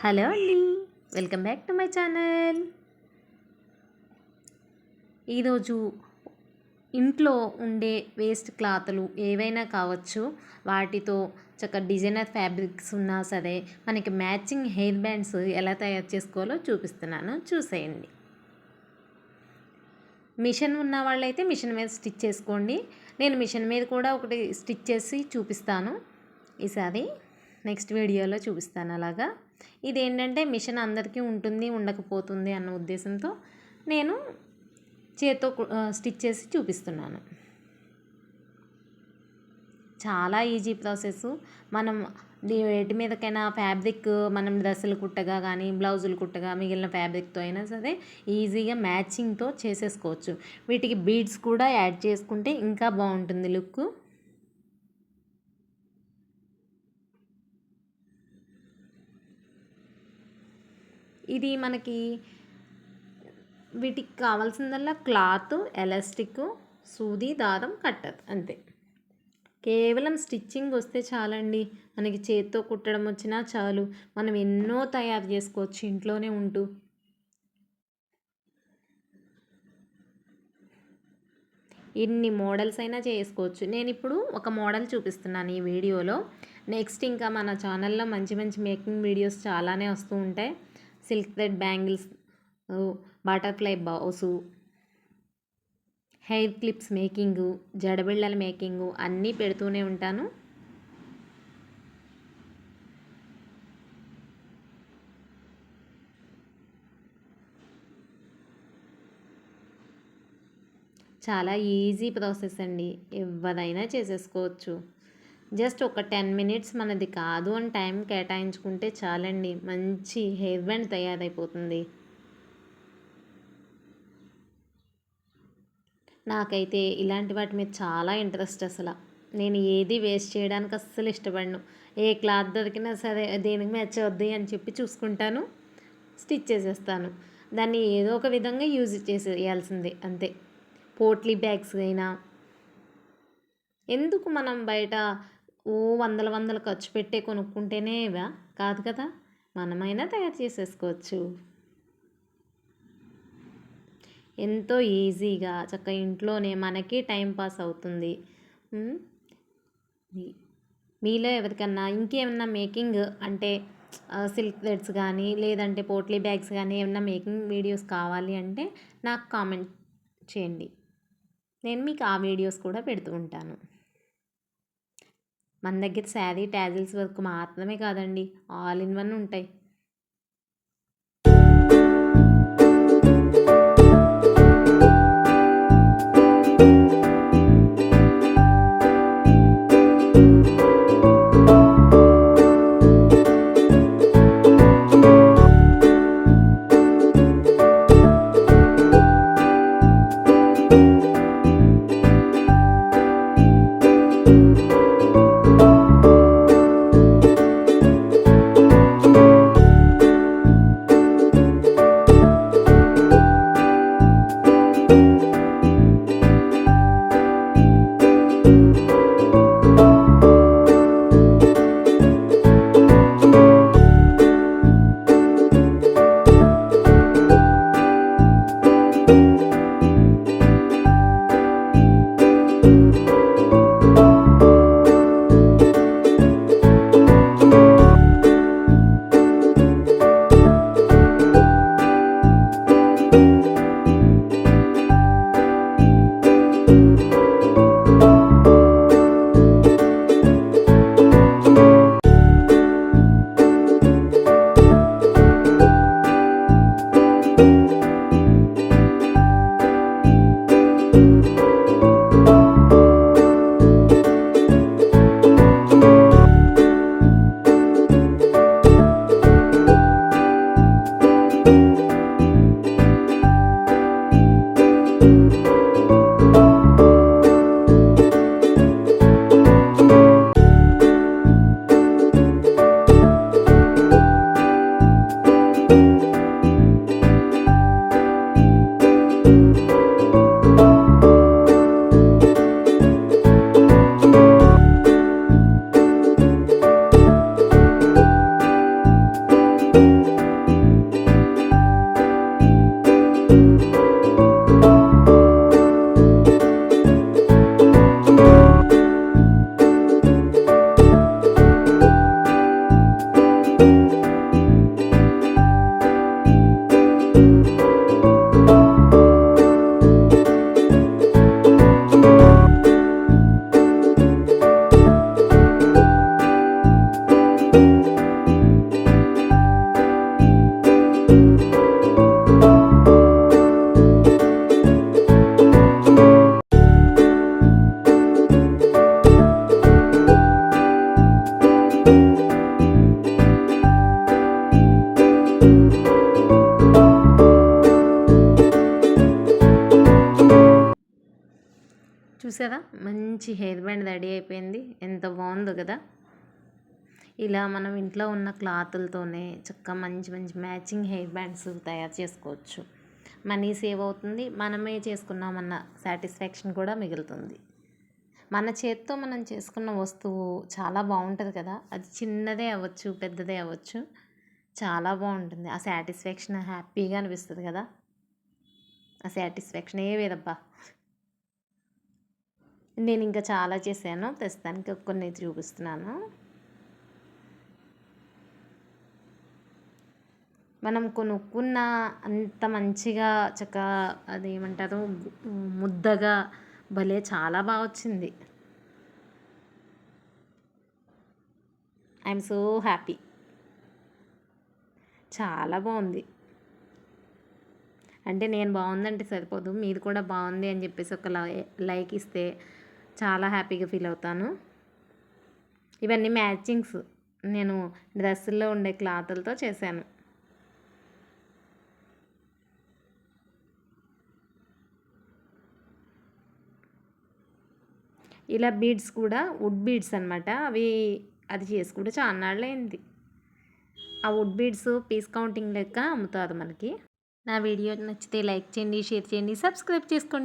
Hello అండి. Welcome back to my channel. ఈరోజు ఇంట్లో ఉండే వేస్ట్ క్లాతులు ఏవైనా కావచ్చు వాటితో చక్క డిజైనర్ ఫ్యాబ్రిక్స్ ఉన్నా సరే మనకి మ్యాచింగ్ హెయిర్ బ్యాండ్స్ ఎలా తయారు చేసుకోవాలో చూపిస్తున్నాను. చూసేయండి. మిషన్ ఉన్న వాళ్ళైతే మిషన్ మీద స్టిచ్ చేసుకోండి. నేను మిషన్ మీద కూడా ఒకటి స్టిచ్ చేసి చూపిస్తాను. ఈసారి నెక్స్ట్ వీడియోలో చూపిస్తాను అలాగా. ఇది ఏంటంటే మిషన్ అందరికీ ఉంటుంది ఉండకపోతుంది అన్న ఉద్దేశంతో నేను చేత్తో స్టిచ్ చేసి చూపిస్తున్నాను. చాలా ఈజీ ప్రాసెస్ మనం వేటి మీదకైనా ఫ్యాబ్రిక్ మనం డ్రెస్సులు కుట్టగా కానీ బ్లౌజులు కుట్టగా మిగిలిన ఫ్యాబ్రిక్తో అయినా సరే ఈజీగా మ్యాచింగ్తో చేసేసుకోవచ్చు. వీటికి బీడ్స్ కూడా యాడ్ చేసుకుంటే ఇంకా బాగుంటుంది లుక్ ఇది మనకి వీటికి కావాల్సిందల్లా క్లాత్ ఎలాస్టిక్ సూది దారం కట్టదు అంతే. కేవలం స్టిచ్చింగ్ వస్తే చాలండి. మనకి చేత్తో కుట్టడం వచ్చినా చాలు. మనం ఎన్నో తయారు చేసుకోవచ్చు ఇంట్లోనే ఉంటూ. ఎన్ని మోడల్స్ అయినా చేసుకోవచ్చు. నేను ఇప్పుడు ఒక మోడల్ చూపిస్తున్నాను ఈ వీడియోలో. నెక్స్ట్ ఇంకా మన ఛానల్లో మంచి మంచి మేకింగ్ వీడియోస్ చాలానే వస్తూ ఉంటాయి. Silk thread bangles butterfly bows hair clips making జడబిళ్ళల making అన్నీ పెడుతూనే ఉంటాను. చాలా ఈజీ ప్రాసెస్ అండి. ఎవరైనా చేసేసుకోవచ్చు. జస్ట్ ఒక టెన్ మినిట్స్ మనది కాదు అని టైం కేటాయించుకుంటే చాలండి. మంచి హెయిర్ బ్యాండ్ తయారైపోతుంది. నాకైతే ఇలాంటి వాటి మీద చాలా ఇంట్రెస్ట్ అసలు. నేను ఏది వేస్ట్ చేయడానికి అస్సలు ఇష్టపడను. ఏ క్లాత్ దొరికినా సరే దేనికి మ్యాచ్ అవుద్ది అని చెప్పి చూసుకుంటాను స్టిచ్ చేసేస్తాను. దాన్ని ఏదో ఒక విధంగా యూజ్ చేసేయాల్సిందే అంతే. పోట్లీ బ్యాగ్స్ అయినా. ఎందుకు మనం బయట ఓ వందల వందలు ఖర్చు పెట్టే కొనుక్కుంటేనే ఇవా? కాదు కదా? మనమైనా తయారు చేసేసుకోవచ్చు. ఎంతో ఈజీగా. చక్క ఇంట్లోనే మనకి టైం పాస్ అవుతుంది. మీలో ఎవరికన్నా ఇంకేమన్నా మేకింగ్ అంటే సిల్క్ థ్రెడ్స్ కానీ లేదంటే పోట్లీ బ్యాగ్స్ కానీ ఏమన్నా మేకింగ్ వీడియోస్ కావాలి అంటే నాకు కామెంట్ చేయండి. నేను మీకు ఆ వీడియోస్ కూడా పెడుతూ ఉంటాను. మన దగ్గర శారీ ట్యాజిల్స్ వరకు మాత్రమే కాదండి. ఆల్ ఇన్ వన్ ఉంటాయి. చూసారా మంచి హెయిర్ బ్యాండ్ రెడీ అయిపోయింది. ఎంత బాగుందో కదా? ఇలా మనం ఇంట్లో ఉన్న క్లాతులతోనే చక్కగా మంచి మంచి మ్యాచింగ్ హెయిర్ బ్యాండ్స్ తయారు చేసుకోవచ్చు. మనీ సేవ్ అవుతుంది. మనమే చేసుకున్నామన్న సాటిస్ఫాక్షన్ కూడా మిగులుతుంది. మన చేత్తో మనం చేసుకున్న వస్తువు చాలా బాగుంటుంది కదా? అది చిన్నదే అవ్వచ్చు పెద్దదే అవ్వచ్చు. చాలా బాగుంటుంది. ఆ సాటిస్ఫాక్షన్ హ్యాపీగా అనిపిస్తుంది కదా? ఆ సాటిస్ఫాక్షన్ ఏ వేరబ్బా. నేను ఇంకా చాలా చేశాను. ప్రస్తుతానికి కొన్ని చూపిస్తున్నాను. మనం కొనుక్కున్న అంత మంచిగా చక్కగా అది ఏమంటారు ముద్దగా భలే చాలా బాగా వచ్చింది. I'm so happy. చాలా బాగుంది. అంటే నేను బాగుందంటే సరిపోదు. మీరు కూడా బాగుంది అని చెప్పేసి ఒక లైక్ ఇస్తే చాలా హ్యాపీగా ఫీల్ అవుతాను. ఇవన్నీ మ్యాచింగ్స్. నేను డ్రెస్సుల్లో ఉండే క్లాతులతో చేశాను. ఇలా బీడ్స్ కూడా వుడ్ బీడ్స్ అనమాట అవి అది చేసుకుంటే చాలాళ్ళైంది ఆ వుడ్ బీడ్స్ పీస్ కౌంటింగ్ లెక్క అమ్ముతారు మనకి. నా వీడియో నచ్చితే లైక్ చేయండి షేర్ చేయండి సబ్స్క్రైబ్ చేసుకోండి.